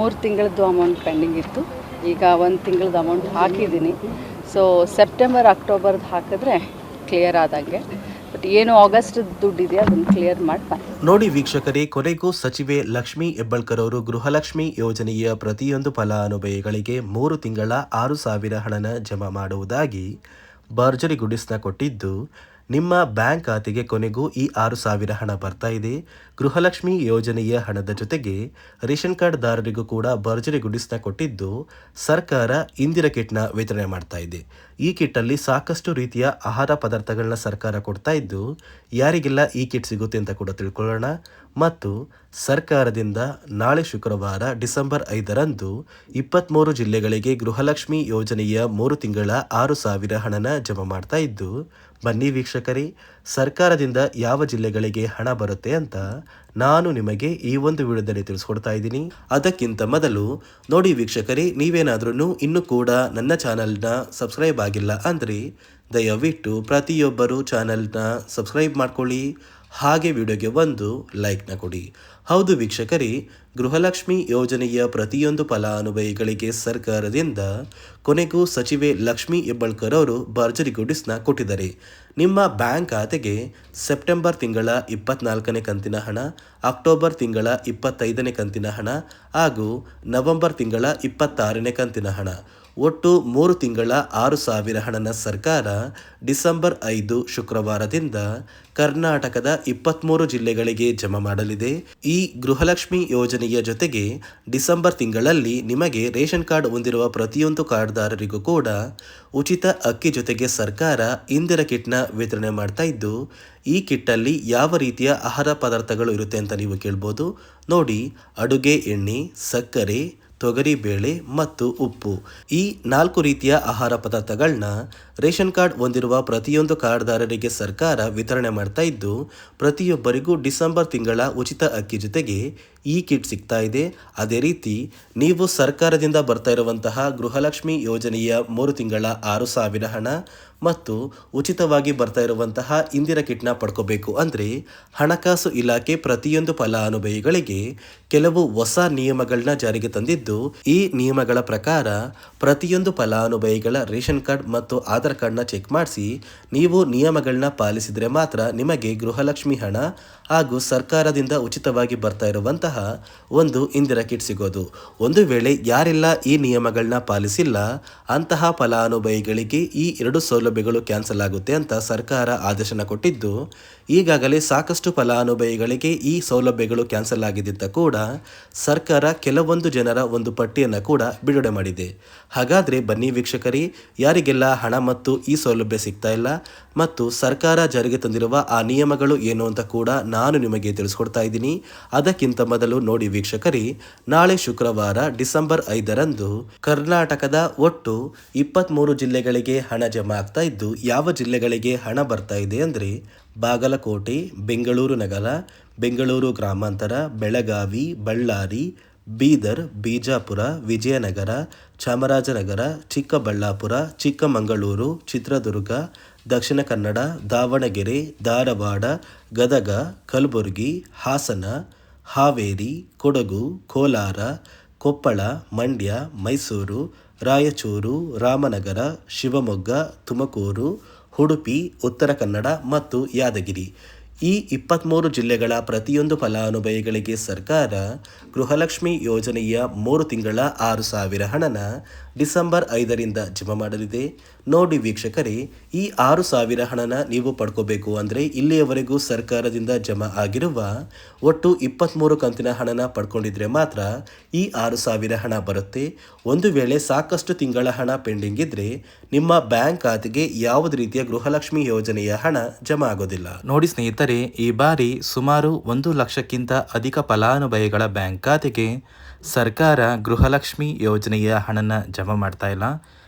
ಮೂರು ತಿಂಗಳದ್ದು amount pending ಇತ್ತು. ಈಗ ಒಂದು ತಿಂಗಳದ್ದು ಅಮೌಂಟ್ ಹಾಕಿದ್ದೀನಿ. ಸೊ ಸೆಪ್ಟೆಂಬರ್ ಅಕ್ಟೋಬರ್ದು ಹಾಕಿದ್ರೆ ಕ್ಲಿಯರ್ ಆದಂಗೆ. ಬಟ್ ಏನು ಆಗಸ್ಟ್ ದುಡ್ಡಿದೆ ಅದನ್ನು ಕ್ಲಿಯರ್ ಮಾಡ್ತಾರೆ ನೋಡಿ ವೀಕ್ಷಕರೇ, ಕೊನೆಗೂ ಸಚಿವೆ ಲಕ್ಷ್ಮಿ ಹೆಬ್ಬಳ್ಕರ್ ಅವರು ಗೃಹಲಕ್ಷ್ಮಿ ಯೋಜನೆಯ ಪ್ರತಿಯೊಂದು ಫಲಾನುಭವಿಗಳಿಗೆ ಮೂರು ತಿಂಗಳ ಆರು ಸಾವಿರ ಹಣನ ಜಮಾ ಮಾಡುವುದಾಗಿ ಭರ್ಜರಿ ಗುಡಿಸ್ನ ಕೊಟ್ಟಿದ್ದು ನಿಮ್ಮ ಬ್ಯಾಂಕ್ ಖಾತೆಗೆ ಕೊನೆಗೂ ಈ ಆರು ಸಾವಿರ ಹಣ ಬರ್ತಾ ಇದೆ. ಗೃಹಲಕ್ಷ್ಮಿ ಯೋಜನೆಯ ಹಣದ ಜೊತೆಗೆ ರೇಷನ್ ಕಾರ್ಡ್ದಾರರಿಗೂ ಕೂಡ ಭರ್ಜರಿ ಗುಡಿಸ್ನ ಕೊಟ್ಟಿದ್ದು ಸರ್ಕಾರ ಇಂದಿರ ಕಿಟ್ನ ವಿತರಣೆ ಮಾಡ್ತಾ ಇದೆ. ಈ ಕಿಟ್ಟಲ್ಲಿ ಸಾಕಷ್ಟು ರೀತಿಯ ಆಹಾರ ಪದಾರ್ಥಗಳನ್ನ ಸರ್ಕಾರ ಕೊಡ್ತಾ ಇದ್ದು, ಯಾರಿಗೆಲ್ಲ ಈ ಕಿಟ್ ಸಿಗುತ್ತೆ ಅಂತ ಕೂಡ ತಿಳ್ಕೊಳ್ಳೋಣ. ಮತ್ತು ಸರ್ಕಾರದಿಂದ ನಾಳೆ ಶುಕ್ರವಾರ ಡಿಸೆಂಬರ್ ಐದರಂದು ಇಪ್ಪತ್ತ್ಮೂರು ಜಿಲ್ಲೆಗಳಿಗೆ ಗೃಹಲಕ್ಷ್ಮಿ ಯೋಜನೆಯ ಮೂರು ತಿಂಗಳ ಆರು ಸಾವಿರ ಹಣನ ಜಮಾ ಮಾಡ್ತಾ ಇದ್ದು, ಬನ್ನಿ ವೀಕ್ಷಕರೇ, ಸರ್ಕಾರದಿಂದ ಯಾವ ಜಿಲ್ಲೆಗಳಿಗೆ ಹಣ ಬರುತ್ತೆ ಅಂತ ನಾನು ನಿಮಗೆ ಈ ಒಂದು ವಿಡಿಯೋದಲ್ಲಿ ತಿಳಿಸ್ಕೊಡ್ತಾ ಇದ್ದೀನಿ. ಅದಕ್ಕಿಂತ ಮೊದಲು ನೋಡಿ ವೀಕ್ಷಕರೇ ನೀವೇನಾದ್ರೂ ಇನ್ನೂ ಕೂಡ ನನ್ನ ಚಾನಲ್ನ ಸಬ್ಸ್ಕ್ರೈಬ್ ಆಗಿಲ್ಲ ಅಂದರೆ ದಯವಿಟ್ಟು ಪ್ರತಿಯೊಬ್ಬರು ಚಾನಲ್ನ ಸಬ್ಸ್ಕ್ರೈಬ್ ಮಾಡ್ಕೊಳ್ಳಿ. ಹಾಗೆ ವಿಡಿಯೋಗೆ ಒಂದು ಲೈಕ್ನ ಕೊಡಿ. ಹೌದು ವೀಕ್ಷಕರೇ, ಗೃಹಲಕ್ಷ್ಮಿ ಯೋಜನೆಯ ಪ್ರತಿಯೊಂದು ಫಲಾನುಭವಿಗಳಿಗೆ ಸರ್ಕಾರದಿಂದ ಕೊನೆಗೂ ಸಚಿವೆ ಲಕ್ಷ್ಮಿ ಹೆಬ್ಬಾಳ್ಕರ್ ಅವರು ಭರ್ಜರಿ ಗುಡಿಸ್ನ ಕೊಟ್ಟಿದ್ದಾರೆ. ನಿಮ್ಮ ಬ್ಯಾಂಕ್ ಖಾತೆಗೆ ಸೆಪ್ಟೆಂಬರ್ ತಿಂಗಳ ಇಪ್ಪತ್ನಾಲ್ಕನೇ ಕಂತಿನ ಹಣ, ಅಕ್ಟೋಬರ್ ತಿಂಗಳ ಇಪ್ಪತ್ತೈದನೇ ಕಂತಿನ ಹಣ ಹಾಗೂ ನವೆಂಬರ್ ತಿಂಗಳ ಇಪ್ಪತ್ತಾರನೇ ಕಂತಿನ ಹಣ. ಒಟ್ಟು ಮೂರು ತಿಂಗಳ ಆರು ಸಾವಿರ ಹಣನ ಸರ್ಕಾರ ಡಿಸೆಂಬರ್ ಐದು ಶುಕ್ರವಾರದಿಂದ ಕರ್ನಾಟಕದ ಇಪ್ಪತ್ತ್ಮೂರು ಜಿಲ್ಲೆಗಳಿಗೆ ಜಮಾ ಮಾಡಲಿದೆ. ಈ ಗೃಹಲಕ್ಷ್ಮಿ ಯೋಜನೆಯ ಜೊತೆಗೆ ಡಿಸೆಂಬರ್ ತಿಂಗಳಲ್ಲಿ ನಿಮಗೆ ರೇಷನ್ ಕಾರ್ಡ್ ಹೊಂದಿರುವ ಪ್ರತಿಯೊಂದು ಕಾರ್ಡ್ದಾರರಿಗೂ ಕೂಡ ಉಚಿತ ಅಕ್ಕಿ ಜೊತೆಗೆ ಸರ್ಕಾರ ಇಂದಿರ ಕಿಟ್ನ ವಿತರಣೆ ಮಾಡ್ತಾ ಇದ್ದು, ಈ ಕಿಟ್ಟಲ್ಲಿ ಯಾವ ರೀತಿಯ ಆಹಾರ ಪದಾರ್ಥಗಳು ಇರುತ್ತೆ ಅಂತ ನೀವು ಕೇಳ್ಬೋದು. ನೋಡಿ, ಅಡುಗೆ ಎಣ್ಣೆ, ಸಕ್ಕರೆ ತೊಗರಿಬೇಳೆ ಮತ್ತು ಉಪ್ಪು. ಈ ನಾಲ್ಕು ರೀತಿಯ ಆಹಾರ ಪದಾರ್ಥಗಳನ್ನ ರೇಷನ್ ಕಾರ್ಡ್ ಹೊಂದಿರುವ ಪ್ರತಿಯೊಂದು ಕಾರ್ಡ್ದಾರರಿಗೆ ಸರ್ಕಾರ ವಿತರಣೆ ಮಾಡ್ತಾ ಇದ್ದು, ಪ್ರತಿಯೊಬ್ಬರಿಗೂ ಡಿಸೆಂಬರ್ ತಿಂಗಳ ಉಚಿತ ಅಕ್ಕಿ ಜೊತೆಗೆ ಈ ಕಿಟ್ ಸಿಗ್ತಾ ಇದೆ. ಅದೇ ರೀತಿ, ನೀವು ಸರ್ಕಾರದಿಂದ ಬರ್ತಾ ಇರುವಂತಹ ಗೃಹಲಕ್ಷ್ಮಿ ಯೋಜನೆಯ ಮೂರು ತಿಂಗಳ ಆರು ಸಾವಿರ ಹಣ ಮತ್ತು ಉಚಿತವಾಗಿ ಬರ್ತಾ ಇರುವಂತಹ ಇಂದಿರ ಕಿಟ್ನ ಪಡ್ಕೋಬೇಕು. ಅಂದರೆ, ಹಣಕಾಸು ಇಲಾಖೆ ಪ್ರತಿಯೊಂದು ಫಲಾನುಭವಿಗಳಿಗೆ ಕೆಲವು ಹೊಸ ನಿಯಮಗಳನ್ನ ಜಾರಿಗೆ ತಂದಿದ್ದು, ಈ ನಿಯಮಗಳ ಪ್ರಕಾರ ಪ್ರತಿಯೊಂದು ಫಲಾನುಭವಿಗಳ ರೇಷನ್ ಕಾರ್ಡ್ ಮತ್ತು ಆಧಾರ್ ಕಾರ್ಡ್ನ ಚೆಕ್ ಮಾಡಿಸಿ, ನೀವು ನಿಯಮಗಳನ್ನ ಪಾಲಿಸಿದರೆ ಮಾತ್ರ ನಿಮಗೆ ಗೃಹಲಕ್ಷ್ಮಿ ಹಣ ಹಾಗೂ ಸರ್ಕಾರದಿಂದ ಉಚಿತವಾಗಿ ಬರ್ತಾ ಇರುವಂತಹ ಒಂದು ಇಂದಿರ ಕಿಟ್ ಸಿಗೋದು. ಒಂದು ವೇಳೆ ಯಾರೆಲ್ಲ ಈ ನಿಯಮಗಳನ್ನ ಪಾಲಿಸಿಲ್ಲ, ಅಂತಹ ಫಲಾನುಭವಿಗಳಿಗೆ ಈ ಎರಡು ಸೌಲಭ್ಯಗಳು ಕ್ಯಾನ್ಸಲ್ ಆಗುತ್ತೆ ಅಂತ ಸರ್ಕಾರ ಆದೇಶನ ಕೊಟ್ಟಿದ್ದು. ಈಗಾಗಲೇ ಸಾಕಷ್ಟು ಫಲಾನುಭವಿಗಳಿಗೆ ಈ ಸೌಲಭ್ಯಗಳು ಕ್ಯಾನ್ಸಲ್ ಆಗಿದೆ ಅಂತ ಕೂಡ ಸರ್ಕಾರ ಕೆಲವೊಂದು ಜನರ ಒಂದು ಪಟ್ಟಿಯನ್ನು ಕೂಡ ಬಿಡುಗಡೆ ಮಾಡಿದೆ. ಹಾಗಾದರೆ ಬನ್ನಿ ವೀಕ್ಷಕರೇ, ಯಾರಿಗೆಲ್ಲ ಹಣ ಮತ್ತು ಈ ಸೌಲಭ್ಯ ಸಿಗ್ತಾ ಇಲ್ಲ ಮತ್ತು ಸರ್ಕಾರ ಜಾರಿಗೆ ತಂದಿರುವ ಆ ನಿಯಮಗಳು ಏನು ಅಂತ ಕೂಡ ನಾನು ನಿಮಗೆ ತಿಳಿಸ್ಕೊಡ್ತಾ ಇದ್ದೀನಿ. ಅದಕ್ಕಿಂತ ಮೊದಲು ನೋಡಿ ವೀಕ್ಷಕರಿ, ನಾಳೆ ಶುಕ್ರವಾರ ಡಿಸೆಂಬರ್ ಐದರಂದು ಕರ್ನಾಟಕದ ಒಟ್ಟು ಇಪ್ಪತ್ತ್ಮೂರು ಜಿಲ್ಲೆಗಳಿಗೆ ಹಣ ಜಮಾ ಆಗ್ತಾ ಇದ್ದು, ಯಾವ ಜಿಲ್ಲೆಗಳಿಗೆ ಹಣ ಬರ್ತಾ ಇದೆ ಅಂದರೆ ಬಾಗಲಕೋಟೆ, ಬೆಂಗಳೂರು ನಗರ, ಬೆಂಗಳೂರು ಗ್ರಾಮಾಂತರ, ಬೆಳಗಾವಿ, ಬಳ್ಳಾರಿ, ಬೀದರ್, ಬಿಜಾಪುರ, ವಿಜಯನಗರ, ಚಾಮರಾಜನಗರ, ಚಿಕ್ಕಬಳ್ಳಾಪುರ, ಚಿಕ್ಕಮಗಳೂರು, ಚಿತ್ರದುರ್ಗ, ದಕ್ಷಿಣ ಕನ್ನಡ, ದಾವಣಗೆರೆ, ಧಾರವಾಡ, ಗದಗ, ಕಲಬುರಗಿ, ಹಾಸನ ಹಾವೇರಿ, ಕೊಡಗು, ಕೋಲಾರ, ಕೊಪ್ಪಳ, ಮಂಡ್ಯ, ಮೈಸೂರು, ರಾಯಚೂರು, ರಾಮನಗರ, ಶಿವಮೊಗ್ಗ, ತುಮಕೂರು, ಉಡುಪಿ, ಉತ್ತರ ಕನ್ನಡ ಮತ್ತು ಯಾದಗಿರಿ. ಈ ಇಪ್ಪತ್ತ್ಮೂರು ಜಿಲ್ಲೆಗಳ ಪ್ರತಿಯೊಂದು ಫಲಾನುಭವಿಗಳಿಗೆ ಸರ್ಕಾರ ಗೃಹಲಕ್ಷ್ಮಿ ಯೋಜನೆಯ ಮೂರು ತಿಂಗಳ ಆರು ಸಾವಿರ ಹಣನ ಡಿಸೆಂಬರ್ ಐದರಿಂದ ಜಮಾ ಮಾಡಲಿದೆ. ನೋಡಿ ವೀಕ್ಷಕರೇ, ಈ ಆರು ಸಾವಿರ ಹಣನ ನೀವು ಪಡ್ಕೋಬೇಕು ಅಂದರೆ ಇಲ್ಲಿಯವರೆಗೂ ಸರ್ಕಾರದಿಂದ ಜಮಾ ಆಗಿರುವ ಒಟ್ಟು ಇಪ್ಪತ್ತ್ಮೂರು ಕಂತಿನ ಹಣನ ಪಡ್ಕೊಂಡಿದ್ರೆ ಮಾತ್ರ ಈ ಆರು ಸಾವಿರ ಹಣ ಬರುತ್ತೆ. ಒಂದು ವೇಳೆ ಸಾಕಷ್ಟು ತಿಂಗಳ ಹಣ ಪೆಂಡಿಂಗ್ ಇದ್ರೆ ನಿಮ್ಮ ಬ್ಯಾಂಕ್ ಖಾತೆಗೆ ಯಾವುದೇ ರೀತಿಯ ಗೃಹಲಕ್ಷ್ಮಿ ಯೋಜನೆಯ ಹಣ ಜಮಾ ಆಗೋದಿಲ್ಲ. ನೋಡಿ ಸ್ನೇಹಿತರೆ, ಈ ಬಾರಿ ಸುಮಾರು ಒಂದು ಲಕ್ಷಕ್ಕಿಂತ ಅಧಿಕ ಫಲಾನುಭವಿಗಳ ಬ್ಯಾಂಕ್ ಖಾತೆಗೆ ಸರ್ಕಾರ ಗೃಹಲಕ್ಷ್ಮಿ ಯೋಜನೆಯ ಹಣನ ಜಮಾ ಮಾಡ್ತಾ ಇಲ್ಲ.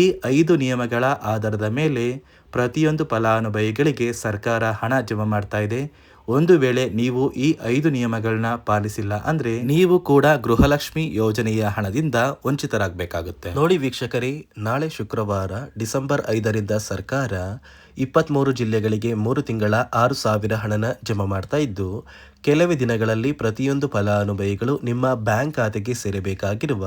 ಈ ಐದು ನಿಯಮಗಳ ಆಧಾರದ ಮೇಲೆ ಪ್ರತಿಯೊಂದು ಫಲಾನುಭವಿಗಳಿಗೆ ಸರ್ಕಾರ ಹಣ ಜಮಾ ಮಾಡ್ತಾ ಇದೆ. ಒಂದು ವೇಳೆ ನೀವು ಈ ಐದು ನಿಯಮಗಳನ್ನ ಪಾಲಿಸಿಲ್ಲ ಅಂದ್ರೆ ನೀವು ಕೂಡ ಗೃಹಲಕ್ಷ್ಮಿ ಯೋಜನೆಯ ಹಣದಿಂದ ವಂಚಿತರಾಗಬೇಕಾಗುತ್ತೆ. ನೋಡಿ ವೀಕ್ಷಕರೇ, ನಾಳೆ ಶುಕ್ರವಾರ ಡಿಸೆಂಬರ್ ಐದರಿಂದ ಸರ್ಕಾರ ಇಪ್ಪತ್ತ್ಮೂರು ಜಿಲ್ಲೆಗಳಿಗೆ ಮೂರು ತಿಂಗಳ ಆರು ಸಾವಿರ ಹಣನ ಜಮಾ ಮಾಡ್ತಾ ಇದ್ದು, ಕೆಲವೇ ದಿನಗಳಲ್ಲಿ ಪ್ರತಿಯೊಂದು ಫಲಾನುಭವಿಗಳು ನಿಮ್ಮ ಬ್ಯಾಂಕ್ ಖಾತೆಗೆ ಸೇರಬೇಕಾಗಿರುವ